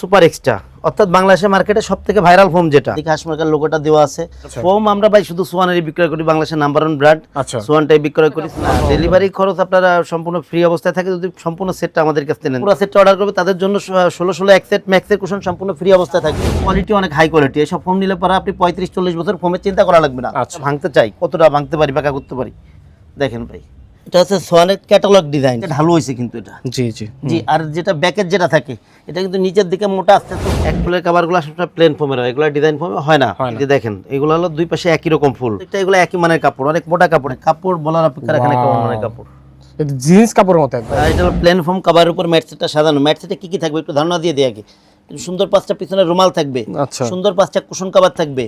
Super extra অর্থাৎ বাংলাদেশের মার্কেটে সব থেকে ভাইরাল ফোম যেটা হাসমার্কার লোগোটা দেওয়া আছে। আচ্ছা। ফোম আমরা ভাই শুধু সোয়ানেরই বিক্রয় করি বাংলাদেশের নাম্বার ওয়ান ব্র্যান্ড আচ্ছা। সোয়ানটাই বিক্রয় করি। ডেলিভারি খরচ আপনারা সম্পূর্ণ ফ্রি অবস্থায় থাকে যদি সম্পূর্ণ সেটটা আমাদের কাছ থেকে নেন। পুরো সেটটা অর্ডার করবে তাদের জন্য ষোলো ষোলো এক সেট ম্যাক্সের কুশন সম্পূর্ণ ফ্রি অবস্থায় থাকে। কোয়ালিটি অনেক হাই কোয়ালিটি এসব ফোম নিলে পরে আপনি পঁয়ত্রিশ চল্লিশ বছর ফোমের চিন্তা করা লাগবে না। আচ্ছা। ভাঙতে চাই কতটা ভাঙতে পারি বাঁকা করতে পারি? দেখেন ভাই। এটা হচ্ছে ক্যাটালগ ডিজাইন ঢালু হয়েছে কিন্তু এটা। জি জি। জি আর যেটা ব্যাকের যেটা থাকে এটা কিন্তু নিচের দিকে মোটা আসতে তো এক ফুলের কাভারগুলো সবসময় প্লেন ফোমের হয় এগুলো ডিজাইন ফোমে হয় না। এই যে দেখেন এগুলো হলো দুই পাশে একই রকম ফুল। এটা এগুলো একই মানের কাপড় অনেক মোটা কাপড়। কাপড় বলার অপেক্ষা রাখে না কেমন মানের কাপড়। এটা জিন্স কাপড়ের মতো একদম। এটা হলো প্লেন ফোম কাভারের উপর ম্যাট সেটটা সাজানো। ম্যাট সেটে কি কি থাকবে একটু ধারণা দিয়ে দিয়ে আগে। সুন্দর পাঁচটা পিছনে রুমাল থাকবে। আচ্ছা। সুন্দর পাঁচটা কুশন কাভার থাকবে।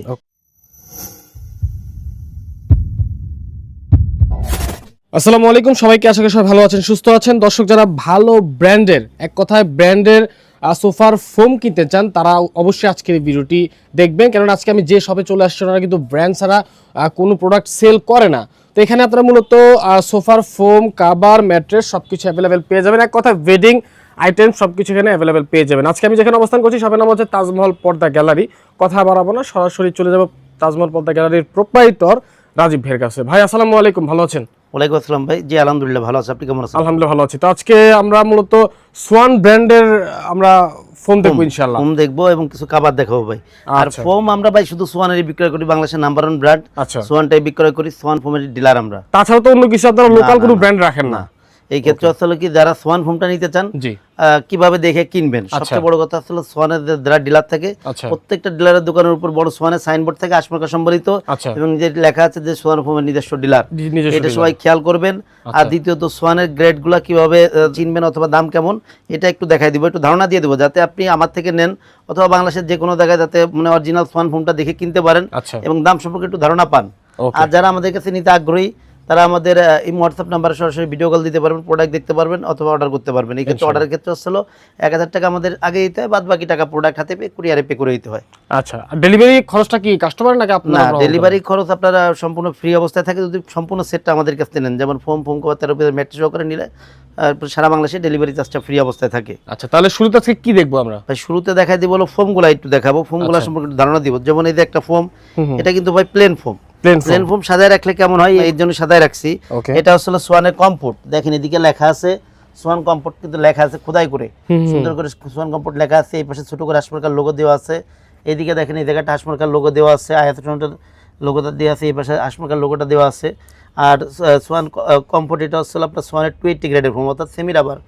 আসসালামু আলাইকুম, সবাইকে আশা করি সবাই ভালো আছেন, সুস্থ আছেন। দর্শক, যারা ভালো ব্র্যান্ডের, এক কথায় ব্র্যান্ডের সোফার ফোম কিনতে চান, তারা অবশ্যই আজকের এই ভিডিওটি দেখবেন। কেননা আজকে আমি যে শপে চলে আসছি, ওনারা কিন্তু ব্র্যান্ড ছাড়া কোনো প্রোডাক্ট সেল করে না। তো এখানে আপনারা মূলত সোফার ফোম, কাবার, ম্যাট্রেস সব কিছু অ্যাভেলেবেল পেয়ে যাবেন। এক কথায় ওয়েডিং আইটেম সব কিছু এখানে অ্যাভেলেবেল পেয়ে যাবেন। আজকে আমি যেখানে অবস্থান করছি সবের নাম হচ্ছে তাজমহল পর্দা গ্যালারি। কথা বাড়াবো না, সরাসরি চলে যাব তাজমহল পর্দা গ্যালারির প্রোপ্রাইটর রাজীব ভাইয়ের কাছে ভাই, আসসালামু আলাইকুম, ভালো আছেন? ওয়ালাইকুম আসসালাম ভাই। জি আলহামদুলিল্লাহ ভালো আছে। আপনি কেমন আছেন? আলহামদুলিল্লাহ ভালো আছি। তো আজকে আমরা মূলত সোয়ান ব্র্যান্ডের আমরা দেখব ইনশাআল্লাহ। ফোম দেখব এবং কিছু কাবার দেখাবো ভাই। আর আচ্ছা। ফোম আমরা ভাই শুধু সোয়ানেরই বিক্রয় করি বাংলাদেশের নাম্বার ওয়ান ব্র্যান্ড সোয়ানটাই বিক্রয় করি সোয়ান ফোমের ডিলার আমরা। তাছাড়া তো অন্য কিছু আপনারা লোকাল কোনো ব্র্যান্ড রাখেন না। এই ক্ষেত্রে আসলে কি যারা সোয়ান ফোমটা নিতে চান কীভাবে দেখে কিনবেন? আচ্ছা। সবচেয়ে বড় কথা আসলে সোয়ানের যারা ডিলার থাকে আচ্ছা। প্রত্যেকটা ডিলারের দোকানের উপর বড় সোয়ানের সাইনবোর্ড থাকে আশমাকা সম্বলিত। আচ্ছা। এবং যে লেখা আছে যে সোয়ান ফোমের নিজস্ব ডিলার এটা সবাই খেয়াল করবেন। আর। দ্বিতীয়ত সোয়ানের গ্রেডগুলো কীভাবে চিনবেন অথবা দাম কেমন এটা একটু দেখাই দিব একটু ধারণা দিয়ে দেবো যাতে আপনি আমার থেকে নেন অথবা বাংলাদেশের যে কোনো জায়গায় যাতে মানে অরিজিনাল সোয়ান ফোমটা দেখে কিনতে পারেন এবং দাম সম্পর্কে একটু ধারণা পান। আর যারা আমাদের কাছে নিতে আগ্রহী তারা আমাদের এই হোয়াটসঅ্যাপ নাম্বারে সরাসরি ভিডিও কল দিতে পারবেন প্রোডাক্ট দেখতে পারবেন অথবা অর্ডার করতে পারবেন। এই ক্ষেত্রে অর্ডারের ক্ষেত্রে হচ্ছিল এক হাজার টাকা আমাদের আগে দিতে হয় বাদ বাকি টাকা প্রোডাক্ট হাতে পে কুরিয়ারে পে করে দিতে হয়। আচ্ছা ডেলিভারি খরচটা কি কাস্টমার নাকি না আপনারা ডেলিভারি খরচ আপনারা সম্পূর্ণ ফ্রি অবস্থায় থাকে যদি সম্পূর্ণ সেটটা আমাদের কাছে নেন। যেমন ফোম ফোম কভার তেরো পিসের ম্যাট্রেস সহকারে নিলে সারা বাংলাদেশে ডেলিভারি চার্জটা ফ্রি অবস্থায় থাকে। আচ্ছা তাহলে শুরুতে আজকে কি দেখব আমরা? ভাই শুরুতে দেখাই দিব হলো ফোমগুলো একটু দেখাবো। ফোমগুলো আচ্ছা। সম্পর্কে ধারণা দিব। যেমন এই যে একটা ফোম এটা কিন্তু ভাই প্লেন ফোম প্লেন ফোম সাজায় রাখলে কেমন হয়? এর জন্য সাদায় রাখছি। এটা হচ্ছে সোয়ানের কমফোর্ট দেখেন এদিকে লেখা আছে সোয়ান কমফোর্ট কিন্তু লেখা আছে খোদাই করে। সুন্দর করে সোয়ান কমফোর্ট লেখা আছে এই পাশে ছোট করে হাসমার্কার লোগো দেওয়া আছে। এদিকে দেখেন এই জায়গাটা হাসমার্কার লোগো দেওয়া আছে আয়াতনের লোগোটা দেওয়া আছে এই পাশে হাসমার্কার লোগোটা দেওয়া আছে। আর সোয়ান কমফোর্ট এটা হচ্ছে আপনার সোয়ানের টুয়েন্টি গ্রেডের ফোম অর্থাৎ সেমি রাবার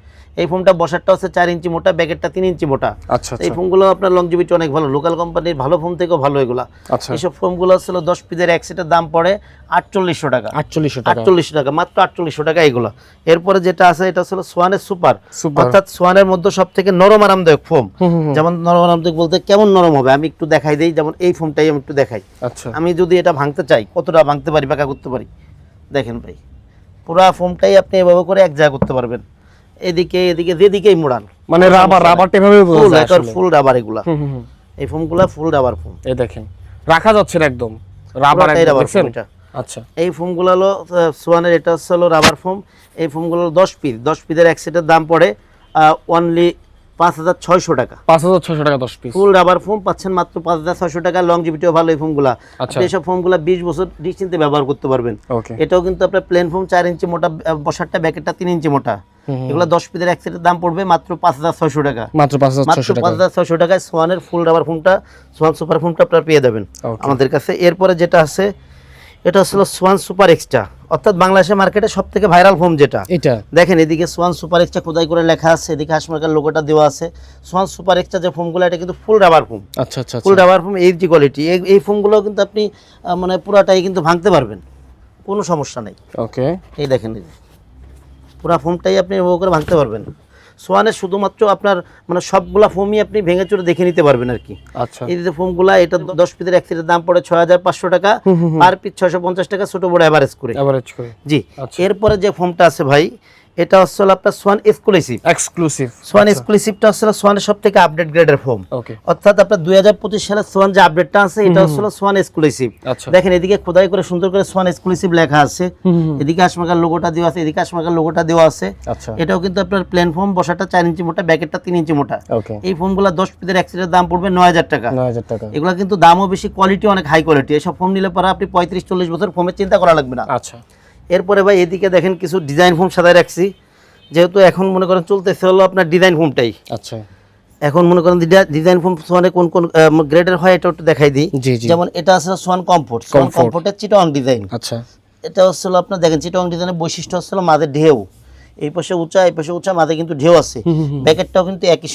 এই ফোমটা বসারটা হচ্ছে চার ইঞ্চি মোটা ব্যাকেটটা তিন ইঞ্চি মোটা। আচ্ছা এই আচ্ছা ফোমগুলো আপনার লংজিভিটি অনেক ভালো। লোকাল কোম্পানির ভালো ফোম থেকেও ভালো এগুলা। আচ্ছা। এইসব ফোমগুলো হচ্ছে দশ পিসের এক সেটের দাম পড়ে আটচল্লিশশো টাকা। আটচল্লিশশো টাকা। আটচল্লিশশো টাকা মাত্র আটচল্লিশশো টাকা এগুলো এরপরে যেটা আছে এটা হচ্ছে সোয়ানের সুপার। অর্থাৎ সোয়ানের মধ্যে সব থেকে নরম আরামদায়ক ফোম হুম। যেমন নরম আরামদায়ক বলতে কেমন নরম হবে? আমি একটু দেখাই দিই যেমন এই ফোমটাই আমি একটু দেখাই। আচ্ছা। আমি যদি এটা ভাঙতে চাই কতটা ভাঙতে পারি বাঁকা করতে পারি? দেখেন ভাই পুরা ফোমটাই আপনি এভাবে করে এক জায়গা করতে পারবেন। এদিকে এদিকে যেদিকেই মোড়ান। মানে রাবার রাবারটা এভাবে ফুল একবার ফুল রাবার এগুলা। এই ফোমগুলা ফুল রাবার ফোম। এই দেখেন রাখা যাচ্ছে না একদম। রাবার একদম দেখছেন? আচ্ছা। এই ফোমগুলো হলো সোয়ানের এটা হচ্ছে হলো রাবার ফোম। এই ফোমগুলো দশ পিস। দশ পিসের এক সেটের দাম পড়ে অনলি পাঁচ হাজার ছয়শো টাকা। পাঁচ হাজার ছশো টাকা দশ পিস ফুল রাবার ফোম পাচ্ছেন মাত্র পাঁচ হাজার ছয়শো টাকা। ভালো এই ফোমগুলা আচ্ছা। আপনি এইসব ফোমগুলা বিশ বছর নিশ্চিন্তে ব্যবহার করতে পারবেন। এটাও কিন্তু আপনার প্লেন ফোম চার ইঞ্চি মোটা আহ, বসারটা ব্যাকেটটা তিন ইঞ্চি মোটা। এগুলো দশ পিসের এক সেটের দাম পড়বে মাত্র পাঁচ হাজার ছয়শো টাকা। মাত্র পাঁচ হাজার ছয়শো টাকায় সোয়ানের ফুল রাবার ফোমটা সোয়ান সুপার ফোমটা আপনারা পেয়ে যাবেন আমাদের কাছে। এরপরে যেটা আছে এটা হচ্ছে সোয়ান সুপার এক্সট্রা অর্থাৎ বাংলাদেশের মার্কেটে সব থেকে ভাইরাল ফোম যেটা। এটা। দেখেন এদিকে সোয়ান সুপার এক্সটা খোদাই করে লেখা আছে এদিকে হাসমার্কার লোগোটা দেওয়া আছে। সোয়ান সুপার এক্সটা যে ফোমগুলো এটা কিন্তু ফুল রাবার ফোম আচ্ছা আচ্ছা ফুল রাবার ফোম এই যে কোয়ালিটি এই ফোমগুলো কিন্তু আপনি মানে পুরাটাই কিন্তু ভাঙতে পারবেন। কোনো সমস্যা নেই। ওকে এই দেখেন। পুরা ফোমটাই আপনি ও করে ভাঙতে পারবেন। সোয়ানের শুধুমাত্র আপনার মানে সবগুলা ফোমই আপনি ভেঙে চুরে দেখে নিতে পারবেন আর কি। আচ্ছা। এই যে ফোমগুলা এটা দশ পিসের এক দাম পড়ে ছয় হাজার পাঁচশো টাকা পার পিস ছয়শো পঞ্চাশ টাকা ছোট বড় অ্যাভারেজ করে। অ্যাভারেজ করে। জি আচ্ছা। এরপরে যে ফোমটা আছে ভাই এটা হচ্ছে আপনার সোয়ান এক্সক্লুসিভ এক্সক্লুসিভ সোয়ান এক্সক্লুসিভটা হলো সোয়ানের সব থেকে আপডেট গ্রেডের ফোম অর্থাৎ আপনার দুই হাজার পঁচিশ সালের সোয়ান যে আপডেটটা আছে এটা হচ্ছে সোয়ান এক্সক্লুসিভ দেখেন এদিকে খোদাই করে সুন্দর করে সোয়ান এক্সক্লুসিভ লেখা আছে। এদিকে আশমাকার লোগোটা দেওয়া আছে এদিকে আশমাকার লোগোটা দেওয়া আছে। আচ্ছা। এটাও কিন্তু আপনার প্লেন ফোম বসাটা চার ইঞ্চি মোটা ব্যাকেটটা তিন ইঞ্চি মোটা। এই ফোমগুলো দশ পিসের অ্যাক্সিডের দাম পড়বে নয় হাজার টাকা। টাকা। এগুলো কিন্তু দামও বেশি কোয়ালিটি অনেক হাই কোয়ালিটি এসব ফোম নিলে পরে আপনি পঁয়ত্রিশ চল্লিশ বছর ফোমের চিন্তা করা লাগবে না। আচ্ছা। এরপরে ভাই এদিকে দেখেন কিছু ডিজাইন ফোম সাজায় রাখছি। যেহেতু এখন মনে করেন চলতেছে হলো আপনার ডিজাইন ফোমটাই আচ্ছা। এখন মনে করেন ডিজাইন ফোম সোয়ানে কোন কোন গ্রেডের হয় এটা একটু দেখাই দিই। যেমন এটা আছে সোয়ান কমফোর্ট সোয়ান। কমফোর্টের চিটং ডিজাইন আচ্ছা। এটা হচ্ছে আপনার দেখেন চিটং ডিজাইনের বৈশিষ্ট্য হচ্ছে মাঝে ঢেউ। এই পাশে উঁচা এই পাশে উঁচা মাঝে কিন্তু ঢেউ আছে। ব্যাকেটটাও কিন্তু একই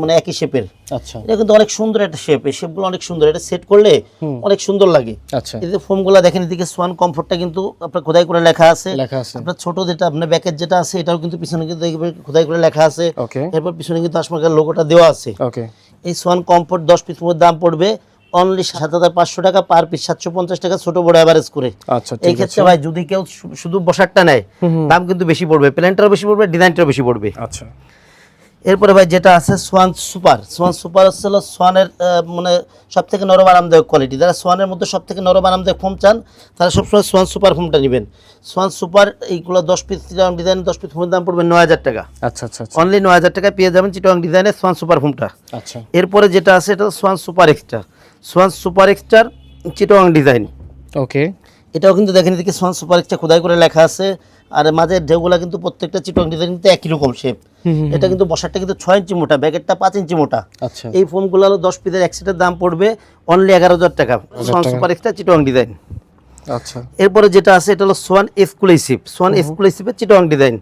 মানে একই শেপের আচ্ছা। এটা কিন্তু অনেক সুন্দর একটা শেপ এই শেপগুলো অনেক সুন্দর। এটা সেট করলে অনেক সুন্দর লাগে। আচ্ছা। এই ফোমগুলো দেখেন এদিকে সোয়ান কমফোর্টটা কিন্তু আপনার খোদাই করে লেখা আছে। লেখা আছে। আপনার ছোট যেটা আপনার ব্যাকেট যেটা আছে এটাও কিন্তু পিছনে কিন্তু খোদাই করে লেখা আছে। ওকে। এরপর পিছনে কিন্তু আসমাকার লোগোটা দেওয়া আছে। ওকে। এই সোয়ান কমফোর্ট দশ পিস দাম পড়বে অনলি সাত হাজার পাঁচশো টাকা পার পিস সাতশো পঞ্চাশ টাকা ছোট বড় অ্যাভারেজ করে। আচ্ছা এই ঠিক আছে। ক্ষেত্রে ভাই যদি কেউ শুধু বসারটা নেয় দাম কিন্তু বেশি পড়বে। প্ল্যানটারও বেশি পড়বে ডিজাইনটাও বেশি পড়বে। আচ্ছা। এরপরে ভাই যেটা আছে সোয়ান সুপার সোয়ান সুপার হচ্ছে হলো সোয়ানের মানে সব থেকে নরম আরামদায়ক কোয়ালিটি যারা সোয়ানের মধ্যে সব থেকে নরম আরামদায়ক ফোম চান তারা সবসময় সোয়ান সুপার ফোমটা নেবেন। সোয়ান সুপার এইগুলো দশ পিস চিটং ডিজাইন দশ পিস ফোমের দাম পড়বে নয় হাজার টাকা। আচ্ছা আচ্ছা আচ্ছা। অনলি নয় হাজার টাকা পেয়ে যাবেন চিটং ডিজাইনের সোয়ান সুপার ফোমটা আচ্ছা। এরপরে যেটা আছে এটা Swan super extra Swan super এক্সট্রার চিটং ডিজাইন ওকে এটাও কিন্তু দেখেন এদিকে সোয়ান সুপার এক্সট্রা খোদাই করে লেখা আছে। আর মাঝের ঢেউগুলা কিন্তু প্রত্যেকটা চিটং ডিজাইন কিন্তু একই রকম শেপ এটা কিন্তু বসারটা কিন্তু ছয় ইঞ্চি মোটা ব্যাকেটটা পাঁচ ইঞ্চি মোটা। আচ্ছা। এই ফোনগুলো হলো দশ পিসের একশোটার দাম পড়বে অনলি এগারো হাজার টাকা। সোয়ান সুপার এক্সট্রা চিটং ডিজাইন। আচ্ছা। এরপরে যেটা আছে এটা হলো সোয়ান এক্সক্লুসিভ। সোয়ান এক্সক্লুসিভের চিটং ডিজাইন।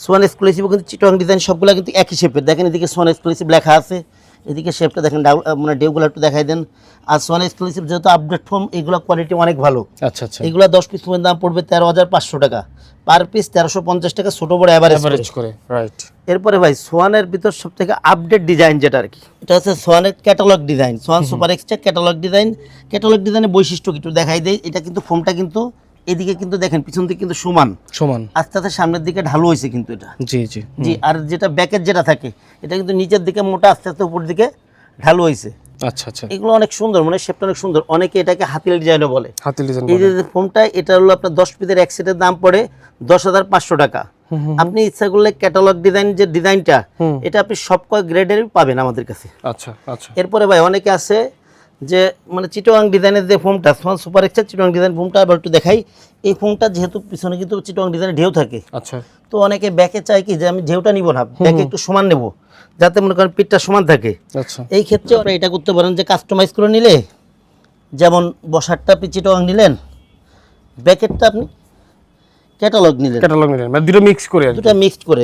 সোয়ান এক্সক্লুসিভ কিন্তু চিটং ডিজাইন সবগুলো কিন্তু একই শেপের দেখেন এদিকে সোয়ান এক্সক্লুসিভ লেখা আছে। এদিকে শেপটা দেখেন ডাউ- মানে ডেউগুলো একটু দেখাই দেন। আর সোয়ান এক্সক্লুসিভ যেহেতু আপডেট ফোন এগুলো কোয়ালিটি অনেক ভালো। আচ্ছা আচ্ছা। এগুলো দশ পিস ফোনের দাম পড়বে তেরো হাজার পাঁচশো টাকা। পার পিস তেরোশো পঞ্চাশ টাকা ছোটো বড় অ্যাভারেজ করে। রাইট এরপরে ভাই সোয়ানের ভিতর সব থেকে আপডেট ডিজাইন যেটা আর কি। এটা হচ্ছে সোয়ানের catalogue design Swan super extra catalogue design catalogue ডিজাইনের বৈশিষ্ট্য একটু দেখাই দেয় এটা কিন্তু ফোমটা কিন্তু এদিকে কিন্তু দেখেন পিছন দিকে কিন্তু সমান। সমান। আস্তে আস্তে সামনের দিকে ঢালু হয়েছে কিন্তু এটা। জি জি। জি আর যেটা ব্যাকের যেটা থাকে এটা কিন্তু নিচের দিকে মোটা আস্তে আস্তে উপর দিকে ঢালু হয়েছে। আচ্ছা আচ্ছা। এগুলো অনেক সুন্দর মানে শেপটা অনেক সুন্দর। অনেকে এটাকে হাতিল ডিজাইনও বলে। হাতি ডিজাইন এই যে ফোমটা এটা হলো আপনার দশ পিসের এক সেটের দাম পড়ে দশ হাজার পাঁচশো টাকা। আপনি ইচ্ছা করলে ক্যাটালগ ডিজাইন যে ডিজাইনটা এটা আপনি সব কয় গ্রেডের পাবেন আমাদের কাছে। আচ্ছা আচ্ছা। এরপরে ভাই অনেকে আছে যে মানে চিটোয়াং ডিজাইনের যে ফোমটা সোয়ান সুপার এক্সার চিটোয়াং ডিজাইন ফোমটা আবার একটু দেখাই এই ফোমটা যেহেতু পিছনে কিন্তু চিটোয়াং ডিজাইনের ঢেউ থাকে। আচ্ছা। তো অনেকে ব্যাকে চায় কি যে আমি ঢেউটা নিব না ব্যাকে একটু সমান নেব যাতে মনে করেন পিঠটা সমান থাকে। আচ্ছা। এই ক্ষেত্রে আপনি এটা করতে পারেন যে কাস্টমাইজ করে নিলে যেমন বসারটা আপনি চিটোয়াং নিলেন ব্যাকেটটা আপনি ক্যাটালগ নিলেন। ক্যাটালগ নিলেন মানে দুটো মিক্স করে। দুটা মিক্সড করে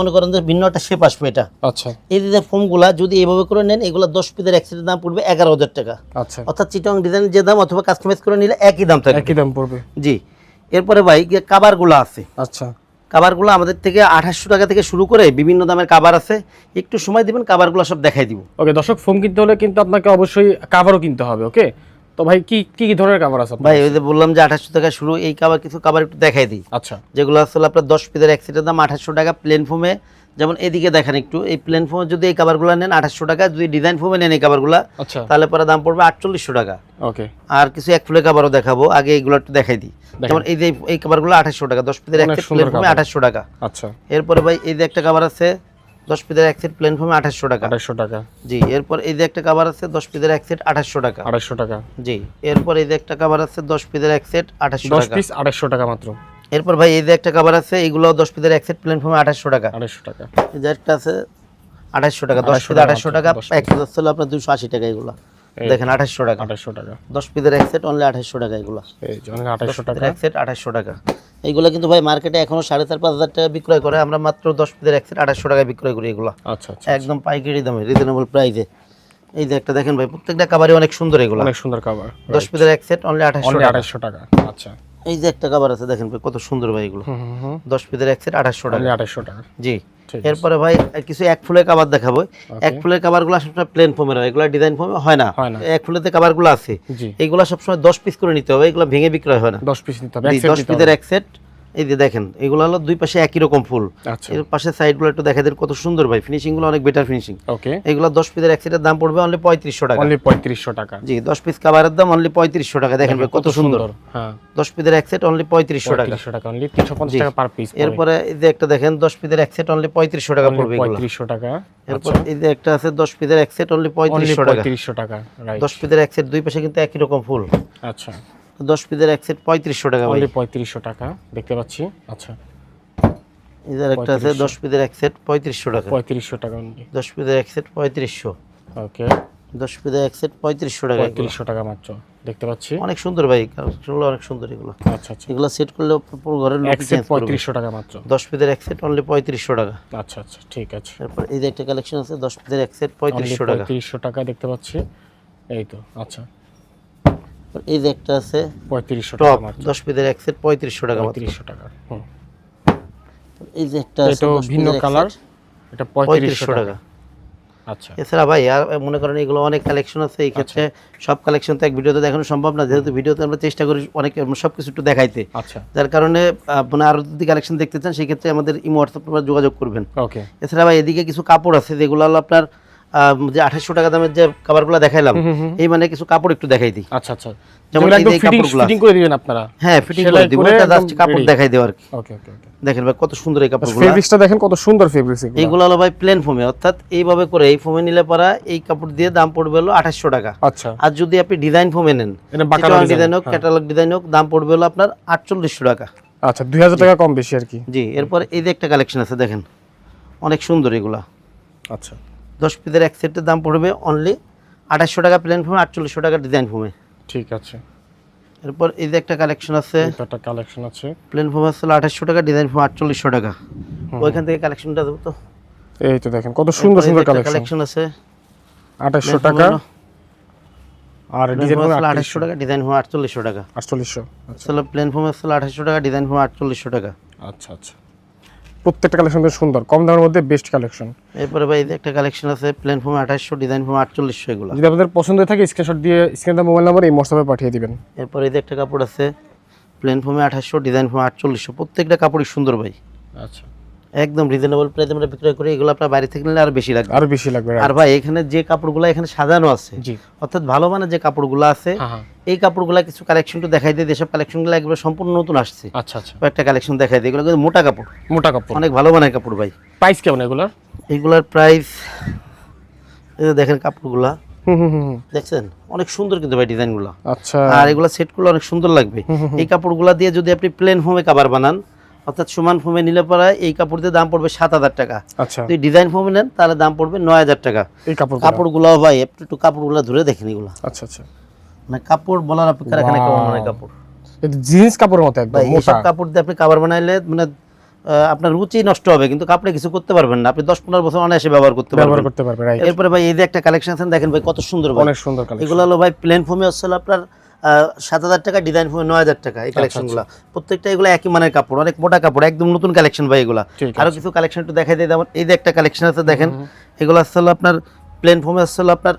মনে করেন যে ভিন্ন একটা শেপ আসবে এটা। আচ্ছা। এই যে ফোমগুলা যদি এইভাবে করে নেন এগুলো দশ পিসের দাম পড়বে এগারো হাজার টাকা। আচ্ছা। অর্থাৎ চিটং ডিজাইন যে দাম অথবা কাস্টমাইজ করে নিলে একই দাম থাকবে। একই দাম পড়বে। জি। এরপরে ভাই কাবারগুলো আছে। আচ্ছা। কাবারগুলো আমাদের থেকে আঠাশশো টাকা থেকে শুরু করে বিভিন্ন দামের কাবার আছে। একটু সময় দিবেন কাবারগুলো সব দেখাই দিব। ওকে দর্শক ফোম কিনতে হলে কিন্তু আপনাকে অবশ্যই কাভারও কিনতে হবে ওকে তো ভাই কি কি কি ধরনের কাভার আছে ভাই ওই যে বললাম যে আঠাশশো টাকা শুরু এই কাবার কিছু কাবার একটু দেখাই দিই। আচ্ছা। যেগুলো আসলে আপনার দশ পিসের এক সেটের দাম আঠাশশো টাকা প্লেন ফোমে যেমন এদিকে দেখেন একটু এই প্লেন ফোমে যদি এই কাবারগুলো নেন আঠাশশো টাকা যদি ডিজাইন ফোমে নেন এই কাবারগুলো আচ্ছা। তাহলে পরে দাম পড়বে আটচল্লিশশো টাকা। ওকে আর কিছু এক ফুলের কাবারও দেখাবো আগে এইগুলো একটু দেখাই দিই। যেমন এই যে এই কাবারগুলো আঠাশশো টাকা দশ পিসের এক সেট প্লেন ফোমে কাবার। আঠাশশো টাকা। আচ্ছা। এরপরে ভাই এই যে একটা কাবার আছে দশ পিদের এক সেট প্লেন আঠাশশো টাকা। আড়াইশো টাকা। জি এরপর এই যে একটা কাবার আছে দশ পিদের এক সেট আঠাশশো টাকা। আঠাশশো টাকা। জি এরপর এই যে একটা কাবার আছে দশ পিদের এক সেট আঠাশশো দশ টাকা। পিস আড়াইশো টাকা মাত্র। এরপর ভাই এই যে একটা কাবার আছে এইগুলো দশ পিদের এক সেট প্লেন ফোমে আঠাশশো টাকা। আড়াইশো টাকা। এই যে একটা আছে আঠাশশো টাকা দশ 2800 পিস টাকা আঠাশশো টাকা এক দশ আপনার দুশো আশি টাকা এগুলো। দেখেন আঠাশশো টাকা। আড়াইশো টাকা। দশ পিসের এক সেট অনলি আঠাশশো টাকা এগুলো। দশ টাকা। এক সেট আঠাশশো টাকা। এইগুলো কিন্তু ভাই মার্কেটে এখনও সাড়ে চার পাঁচ হাজার টাকা বিক্রয় করে। আমরা মাত্র দশ পিসের এক সেট আঠাশশো টাকায় বিক্রয় করি এগুলো। আচ্ছা আচ্ছা একদম পাইকারি দামে রিজনেবল প্রাইসে এই যে একটা দেখেন ভাই প্রত্যেকটা কাবারই অনেক সুন্দর এগুলো। অনেক সুন্দর কাভার দশ পিসের এক সেট অনলি আঠাশশো অনলি টাকা। টাকা আচ্ছা। এই যে একটা কাবার আছে দেখেন ভাই কত সুন্দর ভাই এগুলো। দশ পিসের এক সেট আঠাশশো টাকা। আড়াইশো টাকা। জি। এরপরে ভাই কিছু এক ফুলের কাবার দেখাবো। এক ফুলের কাবারগুলো সবসময় প্লেন ফোমের হয়। এগুলো ডিজাইন ফোমে হয় না। এক ফুলের এক ফুলেতে কাবারগুলো আছে। এইগুলো সবসময় দশ পিস করে নিতে হবে। এগুলো ভেঙে বিক্রয় হয় না। দশ পিস নিতে হবে দশ পিসের এক সেট এই যে দেখেন এগুলো হলো দুই পাশে একই রকম ফুল। আচ্ছা। এর পাশে সাইডগুলো একটু দেখা দেন কত সুন্দর ভাই ফিনিশিংগুলো অনেক বেটার ফিনিশিং ওকে। এগুলো দশ পিসের এক সেটের দাম পড়বে অনলি পঁয়ত্রিশশো টাকা। অনলি পঁয়ত্রিশশো টাকা। জি দশ পিস কাবারের দাম অনলি পঁয়ত্রিশশো টাকা। দেখেন ভাই কত সুন্দর। হ্যাঁ। দশ পিসের এক সেট অনলি পঁয়ত্রিশশো টাকা। পঁয়ত্রিশশো টাকা অনলি তিনশো পঞ্চাশ জি। টাকা পার পিস এরপরে এই যে একটা দেখেন দশ পিসের এক সেট অনলি পঁয়ত্রিশশো টাকা পড়বে এগুলো। পঁয়ত্রিশশো টাকা এরপর এই যে একটা আছে দশ পিসের এক সেট অনলি অনলি পঁয়ত্রিশশো টাকা। পঁয়ত্রিশশো টাকা রাইট দশ পিসের এক সেট দুই পাশে কিন্তু একই রকম ফুল। আচ্ছা। দশ পিসের এক সেট পঁয়ত্রিশশো টাকা ভাই। পঁয়ত্রিশশো টাকা দেখতে পাচ্ছি। আচ্ছা। যে একটা আছে দশ পিসের এক সেট পঁয়ত্রিশশো টাকা। পঁয়ত্রিশশো টাকা দশ পিসের এক সেট পঁয়ত্রিশশো। ওকে দশ পিসের এক সেট পঁয়ত্রিশশো টাকা এগুলো। পঁয়ত্রিশশো টাকা মাত্র দেখতে পাচ্ছি। অনেক সুন্দর ভাই কালেকশনগুলো অনেক সুন্দর এগুলো। আচ্ছা আচ্ছা। এগুলো সেট করলে পুরো ঘরের লুক চেঞ্জ পঁয়ত্রিশশো টাকা মাত্র। দশ পিসের এক সেট অনলি পঁয়ত্রিশশো টাকা। আচ্ছা আচ্ছা ঠিক আছে। তারপর এই যে একটা কালেকশন আছে দশ পিসের এক সেট পঁয়ত্রিশশো টাকা। পঁয়ত্রিশশো টাকা দেখতে পাচ্ছি। এই তো আচ্ছা। এই যে একটা আছে পঁয়ত্রিশশো টাকা মাত্র। দশ পিসের এক সেট পঁয়ত্রিশশো টাকা পঁয়ত্রিশশো টাকা এই যে একটা এটা ভিন্ন কালার এটা পঁয়ত্রিশশো টাকা। টাকা। আচ্ছা। এছাড়া ভাই আর মনে করেন এগুলো অনেক কালেকশন আছে এই ক্ষেত্রে সব কালেকশন তো এক ভিডিওতে দেখানো সম্ভব না যেহেতু ভিডিওতে আমরা চেষ্টা করি অনেক সব কিছু একটু দেখাইতে। আচ্ছা। যার কারণে আপনি আরও যদি কালেকশন দেখতে চান সেই ক্ষেত্রে আমাদের ইমো হোয়াটসঅ্যাপ যোগাযোগ করবেন। ওকে। এছাড়া ভাই এদিকে কিছু কাপড় আছে যেগুলো হলো আপনার যে আঠাশশো টাকা দামের যে কাপড়গুলো দেখাইলাম এই মানে কিছু কাপড় একটু দেখাই দিই। আচ্ছা আচ্ছা। যেমন যেমন এই যে একদম ফিটিং করে দিবেন আপনারা। হ্যাঁ ফিটিং করে দিব এটা জাস্ট কাপড় ready। দেখাই দেওয়ার কি। ওকে ওকে ওকে দেখেন ভাই কত সুন্দর এই কাপড়গুলো। ফেব্রিক্সটা দেখেন কত সুন্দর ফেব্রিক্স এইগুলো হলো ভাই প্লেন ফোমে অর্থাৎ এইভাবে করে এই ফোমে নিলে পরা এই কাপড় দিয়ে দাম পড়বে হলো আঠাশশো টাকা। আচ্ছা। আর যদি আপনি ডিজাইন ফোমে নেন এটা ডিজাইন হোক। ক্যাটালগ ডিজাইন হোক দাম পড়বে হলো আপনার আটচল্লিশশো টাকা। আচ্ছা দুই হাজার টাকা কম বেশি আর কি। জি এরপর এই যে একটা কালেকশন আছে দেখেন। অনেক সুন্দর এগুলা। আচ্ছা। দশ পিসের এক সেটের দাম পড়বে অনলি আঠাশশো টাকা প্লেন ফোমে আটচল্লিশশো টাকা ডিজাইন ফোমে ঠিক আছে। এরপর এই যে একটা কালেকশন আছে একটা কালেকশন আছে। প্লেন ফোম আসলে আঠাশশো টাকা ডিজাইন ফোম আটচল্লিশশো টাকা। ওইখান থেকে কালেকশনটা দেবো তো। এই তো দেখেন কত সুন্দর সুন্দর কালেকশন আছে। আঠাশশো টাকা। আর ডিজাইন আঠাশশো টাকা ডিজাইন ফোম আটচল্লিশশো টাকা। আটচল্লিশশো আসলে প্লেন ফোম আসলে আঠাশশো টাকা ডিজাইন ফোম আটচল্লিশশো টাকা। আচ্ছা আচ্ছা। প্রত্যেকটা কালেকশন সুন্দর কম দামের মধ্যে বেস্ট কালেকশন এরপরে ভাই এই একটা কালেকশন আছে প্লেন ফোম আঠাশশো ডিজাইন ফোম আটচল্লিশশো এগুলো। যদি আপনাদের পছন্দ হয়ে থাকে স্ক্রিনশট দিয়ে স্ক্রিনে মোবাইল নাম্বার এই হোয়াটসঅ্যাপে পাঠিয়ে দিবেন। এরপরে এই যে একটা কাপড় আছে প্লেন ফোমে আঠাশশো ডিজাইন ফোম আটচল্লিশশো প্রত্যেকটা কাপড়ই সুন্দর ভাই। আচ্ছা। একদম রিজনেবল প্রাইস আমরা বিক্রয় করি এগুলো আপনার বাইরে থেকে নিলে আর বেশি লাগবে। আর বেশি লাগবে আর ভাই এখানে যে কাপড়গুলো এখানে সাজানো আছে জি। অর্থাৎ ভালো মানের যে কাপড়গুলো আছে হ্যাঁ হ্যাঁ। এই কাপড়গুলো কিছু কালেকশন তো দেখাই দিই যেসব কালেকশনগুলো একবার সম্পূর্ণ নতুন আসছে। আচ্ছা আচ্ছা। কয়েকটা কালেকশন দেখাই দিই এগুলো কিন্তু মোটা কাপড়। মোটা কাপড়। অনেক ভালো মানের কাপড় ভাই। প্রাইস কেমন এগুলোর? এইগুলোর প্রাইস এই দেখেন কাপড়গুলা। হুম হুম হুম হুম। দেখছেন? অনেক সুন্দর কিন্তু ভাই ডিজাইনগুলো আচ্ছা। আর এগুলো সেটগুলো অনেক সুন্দর লাগবে। এই কাপড়গুলো দিয়ে যদি আপনি প্লেন ফোমে কাবার বানান অর্থাৎ সমান ফোমে নিলে পরে এই কাপড় দাম পড়বে সাত হাজার টাকা। আচ্ছা। যদি ডিজাইন ফোমে নেন তাহলে দাম পড়বে নয় হাজার টাকা। এই কাপড় কাপড়গুলো ভাই একটু একটু কাপড়গুলো ধরে দেখেন এগুলো। আচ্ছা আচ্ছা। মানে কাপড় বলার অপেক্ষা রাখেন কেমন মানে কাপড়। জিন্স কাপড়ের মতো একদম মোটা। এইসব কাপড় দিয়ে আপনি বানাইলে মানে আপনার রুচি নষ্ট হবে কিন্তু কাপড়ে কিছু করতে পারবেন না। আপনি দশ পনেরো বছর অনায়াসে ব্যবহার করতে পারবেন। করতে এরপরে ভাই এই যে একটা কালেকশন আছেন দেখেন ভাই কত সুন্দর অনেক সুন্দর এগুলো হলো ভাই প্লেন ফোমে হচ্ছে আপনার সাত হাজার টাকা ডিজাইন ফোমে নয় হাজার টাকা এই আচ্ছা, কালেকশনগুলো প্রত্যেকটা এগুলো একই মানের কাপড় অনেক মোটা কাপড় একদম নতুন কালেকশন ভাই এগুলা। ঠিক আরও কিছু কালেকশন একটু দেখাই দিই যেমন এই যে একটা কালেকশন আছে দেখেন। এগুলো আসছে হলো আপনার প্লেন ফোমে আসছে হলো আপনার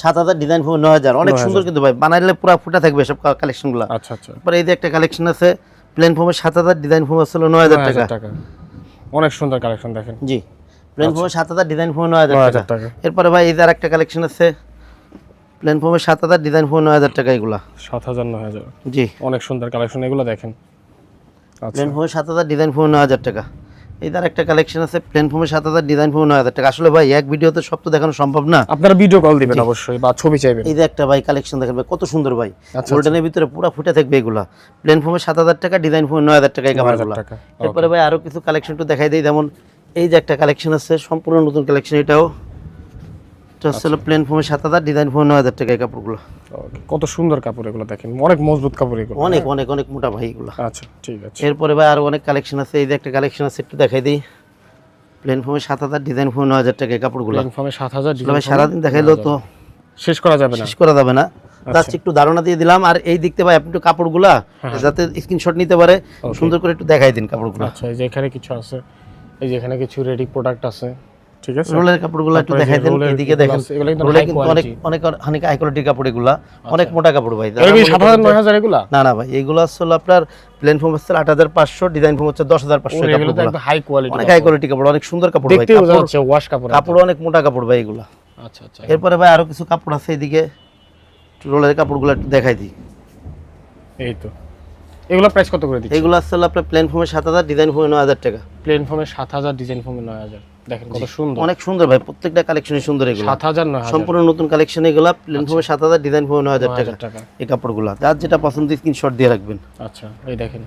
সাত হাজার ডিজাইন ফোমে নয় হাজার। অনেক সুন্দর কিন্তু ভাই বানাইলে পুরো ফুটা থাকবে সব কালেকশনগুলো আচ্ছা আচ্ছা। তারপরে এই যে একটা কালেকশন আছে প্লেন ফোমে সাত হাজার ডিজাইন ফোম আসছে হলো নয় হাজার টাকা। অনেক সুন্দর কালেকশন দেখেন। জি। প্লেন ফোমে সাত হাজার ডিজাইন ফোমে নয় হাজার টাকা। এরপরে ভাই এই যে আর একটা কালেকশন আছে প্লেন ফোমে সাত হাজার ডিজাইন ফোমে নয় হাজার টাকা এগুলা। সাত হাজার নয় হাজার। জি। অনেক সুন্দর কালেকশন এগুলো দেখেন। আচ্ছা। প্লেন ফোমে সাত হাজার ডিজাইন ফোমে নয় হাজার টাকা। এই তার একটা কালেকশন আছে প্লেন ফোমে সাত হাজার ডিজাইন ফোমে নয় হাজার টাকা। আসলে ভাই এক ভিডিওতে সব তো দেখানো সম্ভব না। আপনারা ভিডিও কল দিবেন অবশ্যই বা ছবি চাইবেন। এই যে একটা ভাই কালেকশন দেখেন ভাই কত সুন্দর ভাই। আচ্ছা, গোল্ডেনের ভিতরে পুরো ফুটে থাকবে এগুলা। প্লেন ফোমে সাত হাজার টাকা ডিজাইন ফোমে নয় হাজার টাকা এই টাকা। এরপরে ভাই আরও কিছু কালেকশন একটু দেখাই দিই। যেমন এই যে একটা কালেকশন আছে সম্পূর্ণ নতুন কালেকশন এটাও। এটা হচ্ছে প্লেন ফোমে সাত হাজার ডিজাইন ফোমে নয় হাজার টাকা কাপড়গুলো। কত সুন্দর কাপড় এগুলো দেখেন অনেক মজবুত কাপড় এগুলো। অনেক অনেক অনেক মোটা ভাই এগুলো। আচ্ছা ঠিক আছে। এরপরে ভাই আরও অনেক কালেকশন আছে এই যে একটা কালেকশন আছে একটু দেখাই দিই। প্লেন ফোমে সাত হাজার ডিজাইন ফোমে নয় হাজার টাকা কাপড়গুলো। সাত হাজার সারাদিন দেখাইলেও তো। শেষ করা যাবে না। শেষ করা যাবে না। জাস্ট একটু ধারণা দিয়ে দিলাম আর এই দিকতে ভাই আপনি একটু কাপড়গুলা যাতে স্ক্রিনশট নিতে পারে সুন্দর করে একটু দেখাই দিন কাপড়গুলো। আচ্ছা এই যে এখানে কিছু আছে এই যে এখানে কিছু রেডি প্রোডাক্ট আছে। ঠিক আছে? রোলের কাপড়গুলো একটু দেখাই দেন এদিকে দেখেন। রোলে কিন্তু অনেক অনেক অনেক হাই কোয়ালিটির কাপড় এগুলা অনেক মোটা কাপড় ভাই। এগুলো কি সাত হাজার নয় হাজার এগুলা? না না ভাই এগুলো আসলে আপনার প্লেন ফোম হচ্ছে আট হাজার পাঁচশো ডিজাইন ফোম হচ্ছে দশ হাজার পাঁচশো হাই কোয়ালিটি অনেক হাই কোয়ালিটি কাপড় অনেক সুন্দর কাপড় ভাই। ওয়াশ কাপড় কাপড় অনেক মোটা কাপড় ভাই এগুলা। আচ্ছা আচ্ছা। এরপরে ভাই আরও কিছু কাপড় আছে এদিকে। রোলের কাপড়গুলো একটু দেখাই দিই। এই তো। এগুলো প্রাইস কত করে দিচ্ছি এগুলো আসলে আপনার প্লেন সাত হাজার ডিজাইন ফোমে নয় হাজার টাকা প্লেন ফর্মে সাত হাজার ডিজাইন ফর্মে নয় হাজার দেখেন কত সুন্দর অনেক সুন্দর ভাই প্রত্যেকটা কালেকশনই সুন্দর এগুলো সাত হাজার নয় হাজার সম্পূর্ণ নতুন কালেকশন এগুলা প্লেন সাত হাজার ডিজাইন ফোমে নয় হাজার নয় টাকা এই কাপড়গুলো যার যেটা পছন্দ স্ক্রিনশট দিয়ে রাখবেন আচ্ছা এই দেখেন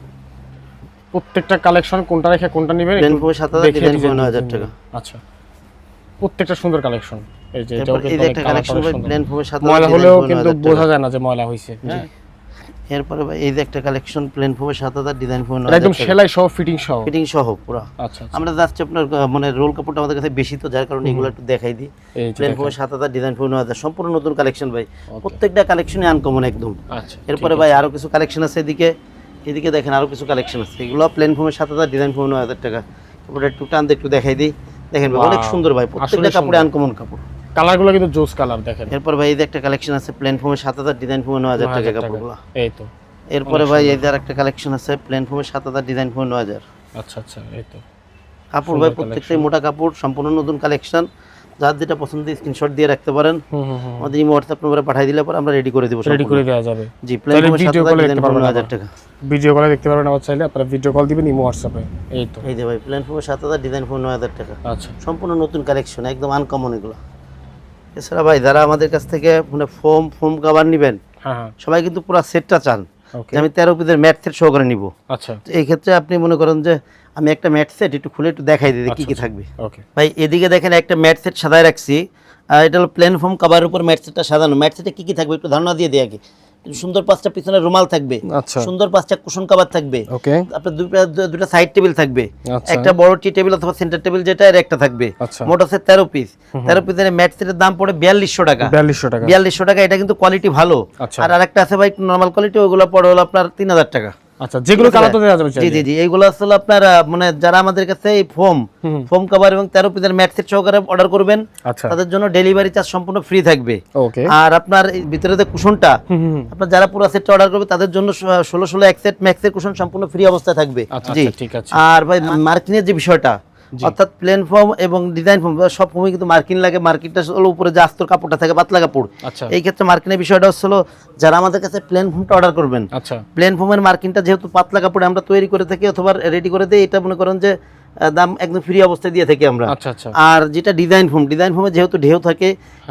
প্রত্যেকটা কালেকশন কোনটা রেখে কোনটা নেবেন প্লেন সাত হাজার ডিজাইন design ফোমে নয় হাজার টাকা আচ্ছা প্রত্যেকটা সুন্দর কালেকশন এই যে এটাও কিন্তু একটা কালেকশন ভাই। প্লেন ফোমে সাত ময়লা হলেও কিন্তু বোঝা যায় না যে ময়লা হয়েছে হ্যাঁ এরপরে ভাই এই যে একটা কালেকশন প্লেন ফোমে সাত হাজার ডিজাইন ফোমে একদম সেলাই সহ ফিটিং সহ? ফিটিং সহ পুরো। আচ্ছা আচ্ছা। আমরা যাচ্ছি আপনার মানে রোল কাপড়টা আমাদের কাছে বেশি তো যার কারণে এগুলো একটু দেখাই দিই। প্লেন দেখেন। ফোমে সাত হাজার ডিজাইন ফোমে নয় হাজার সম্পূর্ণ নতুন কালেকশন ভাই। প্রত্যেকটা কালেকশনই আনকমন একদম। আচ্ছা এরপরে ভাই আরও কিছু কালেকশন আছে এদিকে। এদিকে দেখেন আরও কিছু কালেকশন আছে। এগুলো প্লেন ফোমে সাত হাজার ডিজাইন ফোমে নয় হাজার টাকা। কাপড়টা একটু টান একটু দেখাই দিই। দেখেন ভাই অনেক সুন্দর ভাই প্রত্যেকটা কাপড়ে আনকমন কাপড়। কালারগুলো কিন্তু জোস কালার দেখেন। এরপর ভাই এই যে একটা কালেকশন আছে প্লেন ফোমে সাত হাজার ডিজাইন ফোমে নয় হাজার টাকা 9000 টাকা। কাপড়গুলো। এই তো। এরপরে ভাই এই যে একটা কালেকশন আছে প্লেন ফোমে সাত হাজার ডিজাইন ফোমে নয় হাজার। আচ্ছা আচ্ছা এই তো। কাপড় ভাই প্রত্যেকটাই মোটা কাপড় সম্পূর্ণ নতুন কালেকশন যার যেটা পছন্দ স্ক্রিনশট দিয়ে রাখতে পারেন। আমাদের ইমো হোয়াটসঅ্যাপ নম্বরে পাঠিয়ে দিলে পরে আমরা রেডি করে দেবো রেডি করে দেওয়া যাবে। জি প্লেন দেখতে পারবেন হাজার আবার। টাকা। ভিডিও কলে দেখতে পারবেন আবার চাইলে আপনারা ভিডিও কল দিবেন ইমো হোয়াটসঅ্যাপে এই তো। এই যে ভাই প্লেন ফোমে সাত হাজার ডিজাইন ফোমে নয় হাজার টাকা। আচ্ছা। সম্পূর্ণ নতুন কালেকশন একদম আনকমন এগুলো। এছাড়া ভাই যারা আমাদের কাছ থেকে মানে ফোম ফোম কাভার নেবেন সবাই কিন্তু পুরো সেটটা চান। আমি তেরো পিসের ম্যাট সেট সহকারে নিব। আচ্ছা। তো এই ক্ষেত্রে আপনি মনে করেন যে আমি একটা ম্যাট সেট একটু খুলে একটু দেখাই দিই কি কি থাকবে। ওকে ভাই এদিকে দেখেন একটা ম্যাট সেট সাদায় রাখছি। এটা হলো প্লেন ফোম কাভারের উপর ম্যাট সেটটা সাজানো। ম্যাট সেটে কি কি থাকবে একটু ধারণা দিয়ে দিই আগে। সুন্দর পাঁচটা পিছনে রুমাল থাকবে আচ্ছা। সুন্দর পাঁচটা কুশন কাবার থাকবে আপনার দুটা সাইড টেবিল থাকবে আচ্ছা। একটা বড় টি টেবিল অথবা সেন্টার টেবিল যেটা এর একটা থাকবে। মোটা মোট আছে তেরো পিস তেরো পিসের ম্যাট সেটের দাম পড়ে বিয়াল্লিশশো টাকা। বিয়াল্লিশশো টাকা। বিয়াল্লিশশো টাকা এটা কিন্তু কোয়ালিটি ভালো। আচ্ছা। আর আরেকটা আছে ভাই নর্মাল কোয়ালিটি ওগুলো পড়ে হলো আপনার তিন হাজার টাকা। আচ্ছা যেগুলো কালার তো দেওয়া যাবে জি জি জি এইগুলো আসলে আপনার মানে যারা আমাদের কাছে এই ফোম হুম। ফোম কভার এবং তেরো পিসের ম্যাট সেট সহকারে অর্ডার করবেন আচ্ছা। তাদের জন্য ডেলিভারি চার্জ সম্পূর্ণ ফ্রি থাকবে। ওকে। আর আপনার ভিতরে যে কুশনটা আপনার যারা পুরো সেটটা অর্ডার করবে তাদের জন্য ষোলো ষোলো এক সেট ম্যাক্সের কুশন সম্পূর্ণ ফ্রি অবস্থায় থাকবে। আচ্ছা জি। আচ্ছা, ঠিক আছে। আর ভাই মার্কিনের যে বিষয়টা। অর্থাৎ প্লেন ফর্ম এবং ডিজাইন ফর্ম সব ফর্মে কিন্তু মার্কিন লাগে মার্কিনটা হলো উপরে যে আস্তর কাপড়টা থাকে পাতলা কাপড়। আচ্ছা। এই ক্ষেত্রে মার্কিনের বিষয়টা হচ্ছিল যারা আমাদের কাছে প্লেন ফর্মটা অর্ডার করবেন প্লেন ফর্মের মার্কিনটা যেহেতু পাতলা কাপড়ে আমরা তৈরি করে থাকি অথবা রেডি করে দিই এটা মনে করেন যে দাম একদম ফ্রি অবস্থায় দিয়ে থাকি আমরা। আচ্ছা আচ্ছা। আর যেটা ডিজাইন ফোম ডিজাইন ফোমে যেহেতু ঢেউ থাকে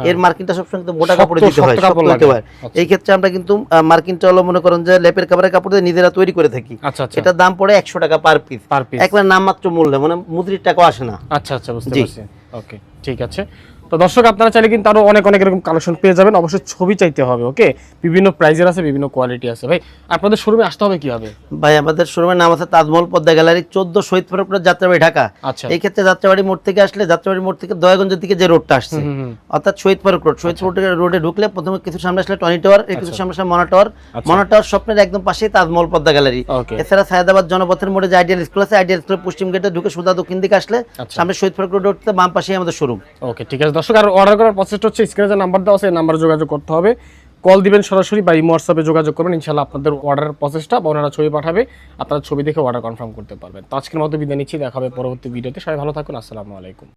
এর মার্কিনটা সবসময় কিন্তু মোটা কাপড়ে দিতে হয়। আচ্ছা। এই ক্ষেত্রে আমরা কিন্তু মার্কিনটা হলো মনে করেন যে লেপের কাপড়ের কাপড় দিয়ে নিজেরা তৈরি করে থাকি। এটার দাম পড়ে একশো টাকা পার পিস পার পিস একবার নামমাত্র মূল্য মানে মুদ্রির টাকা আসে না। আচ্ছা আচ্ছা বুঝতে। পারছি। ওকে ঠিক আছে। তো দর্শক আপনারা চাইলে কিন্তু আরও অনেক অনেক এরকম কালেকশন পেয়ে যাবেন। অবশ্যই ছবি চাইতে হবে ওকে বিভিন্ন প্রাইজের আছে বিভিন্ন কোয়ালিটি আছে। ভাই আপনাদের শোরুমে আসতে হবে কীভাবে? ভাই আমাদের শোরুমের নাম আছে তাজমহল পদ্মা গ্যালারি চোদ্দ শহীদ ফরপুর যাত্রাবাড়ি ঢাকা। আচ্ছা। এই ক্ষেত্রে যাত্রাবাড়ি মোড় থেকে আসলে যাত্রাবাড়ি মোড় থেকে দয়াগঞ্জের দিকে যে রোডটা আসছে। অর্থাৎ শহীদ ফারুক রোড শহীদ ফারুক রোডে ঢুকলে প্রথমে কিছু সামনে আসলে টনি টাওয়ার কিছু সামনে আসলে মনা টাওয়ার আচ্ছা। মনা টাওয়ার স্বপ্নের একদম পাশেই তাজমহল পদ্মা গ্যালারি। এছাড়া সায়দাবাদ জনপথের মোড়ে যে আইডিয়াল স্কুল আছে আইডিয়াল স্কুলের পশ্চিম গেটে ঢুকে সুদা দক্ষিণ দিকে আসলে আচ্ছা। সামনে শহীদ ফারুক রোড উঠতে বাম পাশেই আমাদের শোরুম ওকে ঠিক আছে দর্শক, আর অর্ডার করার প্রসেসটা হচ্ছে স্ক্রিনে যে নাম্বার দেওয়া আছে, এই নাম্বারে যোগাযোগ করতে হবে। কল দিবেন সরাসরি বা ইমো হোয়াটসঅ্যাপে যোগাযোগ করবেন ইনশাল্লাহ আপনাদের অর্ডারের প্রসেসটা বা ওনারা ছবি পাঠাবে, আপনারা ছবি দেখে অর্ডার কনফার্ম করতে পারবেন। তো আজকের মতো বিদায় নিচ্ছি, দেখা হবে পরবর্তী ভিডিওতে। সবাই ভালো থাকুন, আসসালামু আলাইকুম।